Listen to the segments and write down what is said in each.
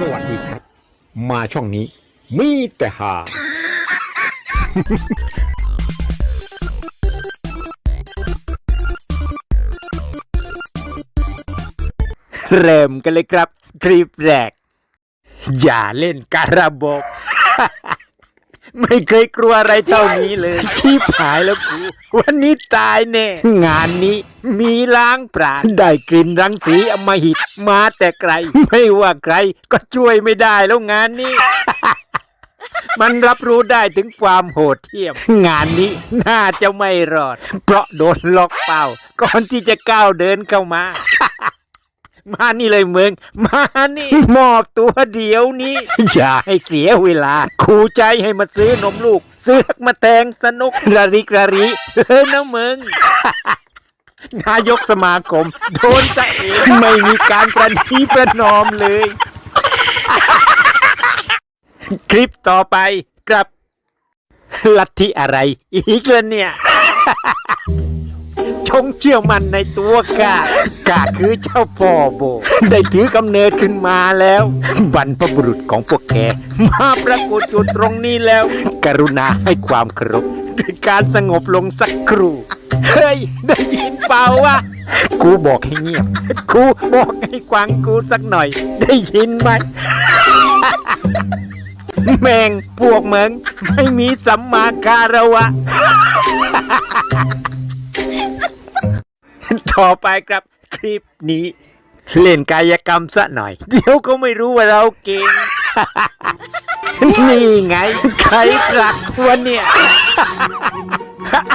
สวัสดีครับ มาช่องนี้ มีแต่หาเริ่มกันเลยครับ คลิปแรก อย่าเล่นการะบบ ไม่เคยกลัวอะไรเท่านี้เลย ชีพหายแล้วกูวันนี้ตายแน่งานนี้มีล้างปราณได้กลิ่นรังสีอมหิตมาแต่ไกล ไม่ว่าใครก็ช่วยไม่ได้แล้วงานนี้ มันรับรู้ได้ถึงความโหดเหี้ยม งานนี้น่าจะไม่รอด เพราะโดนล็อกเป้า ก่อนที่จะก้าวเดินเข้ามา มานี่เลยเมืองมานี่มอบตัวเดี๋ยวนี้ อย่าให้เสียเวลาคูใจให้มาซื้อนมลูก ซื้อมาแตงสนุกระริกระริเฮ้ยนะมึงนายกสมาคม โดนซะเองไม่มีการประนีประนอมเลย คลิปต่อไปกับลัทธิอะไร อีกแล้วเนี่ย ชงเชื่อมันในตัวกากาคือเจ้าพ่อโบ ได้ถือกำเนิดขึ้นมาแล้ว บรรพบุรุษของพวกแก มาปรากฏอยู่ตรงนี้แล้ว กรุณาให้ความเคารพด้วยการสงบลงสักครู่ เฮ้ย ได้ยินเปล่าวะกูบอกให้เงียบ กูบอกให้กวางกูสักหน่อย ได้ยินไหม แมงพวกเหมืองไม่มีสัมมาคาระวะ ต่อไปครับคลิปนี้ เล่นกายกรรมซะหน่อย เดี๋ยวก็ไม่รู้ว่าเราเก่ง นี่ไง ใครผลักวันเนี่ย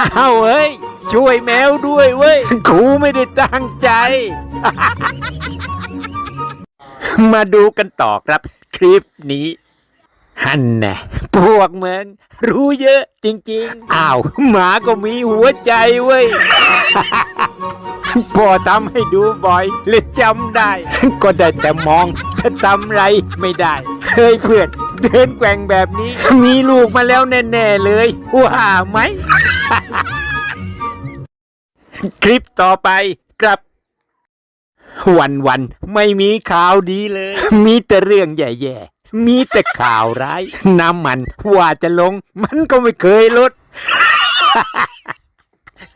อ้าวเฮ้ย ช่วยแมวด้วยเว้ยกูไม่ได้ตั้งใจ มาดูกันต่อครับ คลิปนี้ฮันแน่พวกเมืองรู้เยอะจริง ๆ อ้าว หมาก็มีหัวใจเว้ย พอทำให้ดูบ่อยเลยจำได้ ก็ได้แต่มองจะทำไรไม่ได้เฮ้ยเพื่อนเดินแกว่งแบบนี้ มีลูกมาแล้วแน่ๆเลยว่าไหม คลิปต่อไปกลับ วันวันๆไม่มีข่าวดีเลย มีแต่เรื่องแย่ๆ มีแต่ข่าวร้าย น้ำมันว่าจะลง มันก็ไม่เคยลด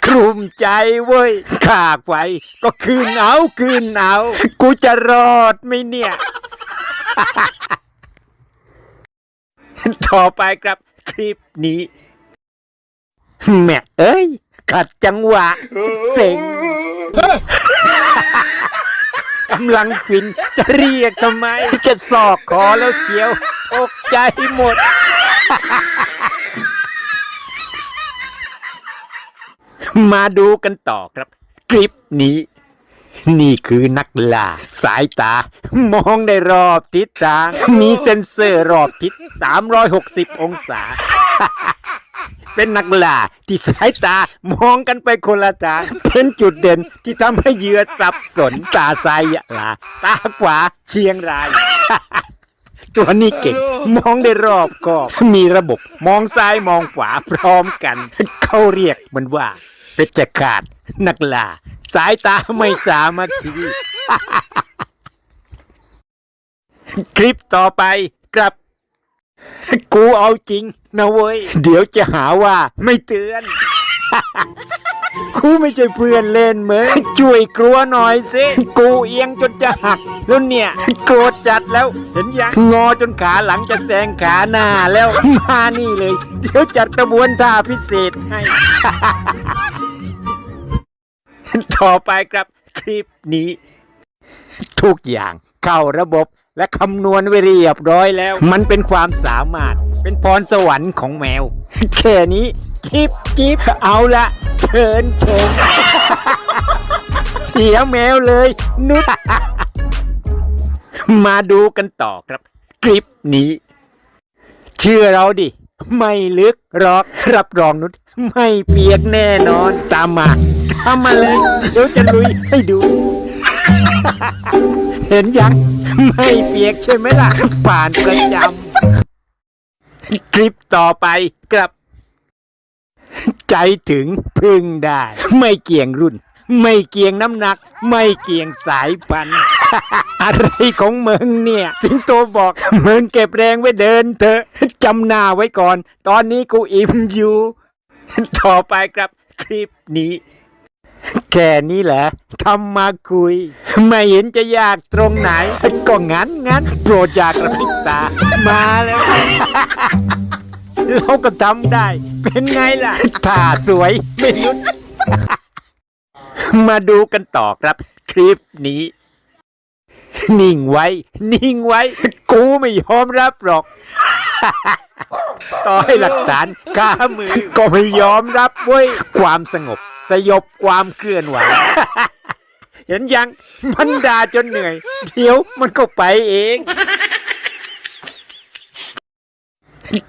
คลุมใจเว้ยข้าไปก็คืนเอาคืนเอากูจะรอดไหมเนี่ย ต่อไปครับคลิปนี้ แม่เอ้ย ขัดจังหวะเซ็งกำลังฟินจะเรียกทำไม จะสอกคอแล้วเชียวตกใจหมด มาดูกันต่อครับ คลิปนี้ นี่คือนักล่าสายตา มองได้รอบทิศทาง มีเซ็นเซอร์รอบทิศ 360 องศา เป็นนักล่าที่สายตามองกันไปคนละทาง เป็นจุดเด่นที่ทำให้เหยื่อสับสนตาซ้ายยะลา ตาขวาเชียงรายตัวนี้เก่ง มองได้รอบกอบ มีระบบ มองซ้ายมองขวาพร้อมกัน เขาเรียกมันว่า เป็จขาด นักล่า สายตาไม่สามัคคี คลิปต่อไปกลับ กูเอาจริงนะเว้ย เดี๋ยวจะหาว่าไม่เตือน กูไม่ใช่เพื่อนเล่นเหมือนช่วยกลัวหน่อยสิ กูเอียงจนจะหักแล้วเนี่ยโกรธจัดแล้วเห็นยังงอจนขาหลังจะแซงขาหน้าแล้วมานี่เลย เดี๋ยวจัดกระบวนท่าพิเศษให้ ต่อไปครับคลิปนี้ ทุกอย่างเข้าระบบ และคำนวณไว้เรียบร้อยแล้ว มันเป็นความสามารถ เป็นพรสวรรค์ของแมว แค่นี้จิบจิบเอาละเชิญชมเสียแมวเลย นุดมาดูกันต่อครับ คลิปนี้ เชื่อเราดิ ไม่ลึกหรอกรับรองนุชไม่เปียกแน่นอนตามมาตามาเลย เดี๋ยวจะลุยให้ดู ห็นยัง ไม่เปียกใช่ไหมล่ะ ผ่านประจำคลิปต่อไปกลับ ใจถึงพึ่งได้ ไม่เกี่ยงรุ่น ไม่เกี่ยงน้ำหนัก ไม่เกี่ยงสายพันธุ์อะไรของมึงเนี่ย สิงโตบอกมึงเก็บแรงไว้เดินเถอะจำหน้าไว้ก่อน ตอนนี้กูอิ่มอยู่ ต่อไปครับคลิปนี้ แค่นี้แหละทำมาคุย ไม่เห็นจะยากตรงไหน ก็งั้นงั้นโปรดอยากระพริบตา มาแล้ว เราก็ทำได้ เป็นไงล่ะท่าสวยไม่นุด มาดูกันต่อครับ คลิปนี้ นิ่งไว้ นิ่งไว้ กูไม่ยอมรับหรอกต่อให้หลักฐานกามือก็ไม่ยอมรับเว้ยความสงบ สยบความเคลื่อนไหว เห็นยัง มันด่าจนเหนื่อย เดี๋ยวมันก็ไปเอง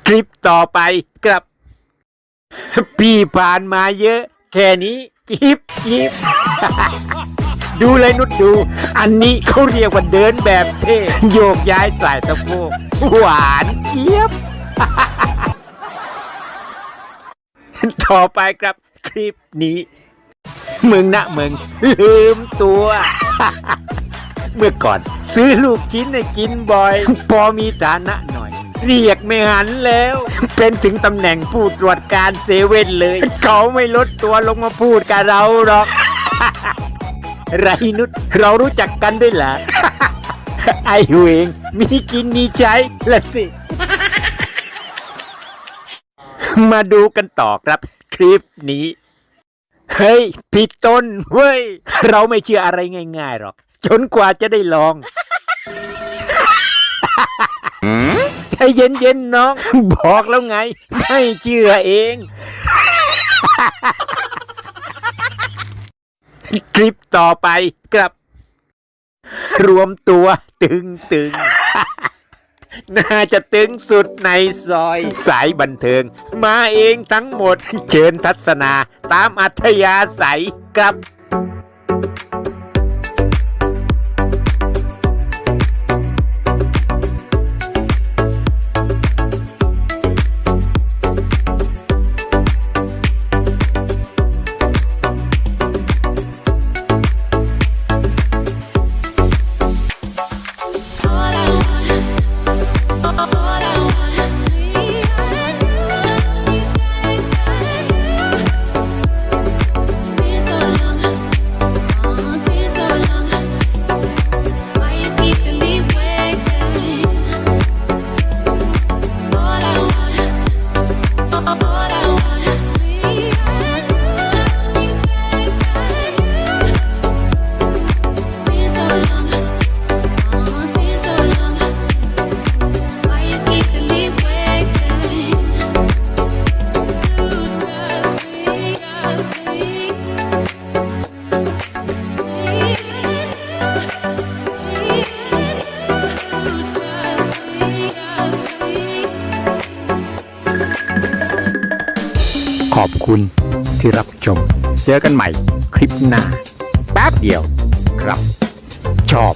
คลิปต่อไปกลับ พี่ผ่านมาเยอะ แค่นี้ จิบจิบดูเลยนุดดู อันนี้เขาเรียกว่าเดินแบบเท่โยกย้ายสายสะโพกหวานเจี๊ยบ ต่อไปครับ คลิปนี้ มึงนะมึง ลืมตัว เมื่อก่อน ซื้อลูกชิ้นให้กินบ่อย พอมีฐานะหน่อย เรียกไม่หันแล้ว เป็นถึงตำแหน่งผู้ตรวจการเซเว่นเลย เขาไม่ลดตัวลงมาพูดกับเราหรอก ไรนุชเรารู้จักกันด้วยเหรอ ไอ้เวงมีกินมีใช้ละสิ มาดูกันต่อครับ คลิปนี้ เฮ้ยผิดต้นเว้ย เราไม่เชื่ออะไรง่าย ๆ หรอก จนกว่าจะได้ลอง ใจเย็นๆน้อง บอกแล้วไง ไม่เชื่อเอง คลิปต่อไปกับ รวมตัวตึงตึงๆ น่าจะตึงสุดในซอย สายบันเทิง มาเองทั้งหมด เชิญทัศนา ตามอัธยาศัยครับ ขอบคุณที่รับชม เจอกันใหม่คลิปหน้าแป๊บเดียวครับ ชอบ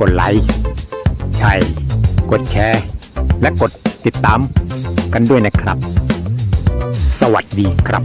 กดไลค์ใช่กดแชร์ และกดติดตามกันด้วยนะครับ สวัสดีครับ